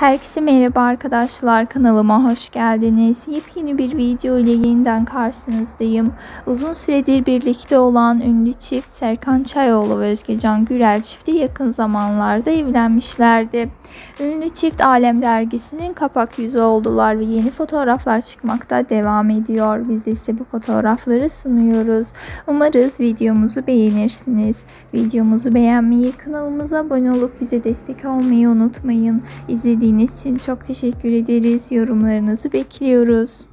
Herkese merhaba arkadaşlar kanalıma hoş geldiniz. Yepyeni bir video ile yeniden karşınızdayım. Uzun süredir birlikte olan ünlü çift Serkan Çayoğlu ve Özgecan Gürel çifti yakın zamanlarda evlenmişlerdi. Ünlü çift Alem dergisinin kapak yüzü oldular ve yeni fotoğraflar çıkmakta devam ediyor. Biz de size bu fotoğrafları sunuyoruz. Umarız videomuzu beğenirsiniz. Videomuzu beğenmeyi, kanalımıza abone olup bize destek olmayı unutmayın. İzlediğiniz için çok teşekkür ederiz. Yorumlarınızı bekliyoruz.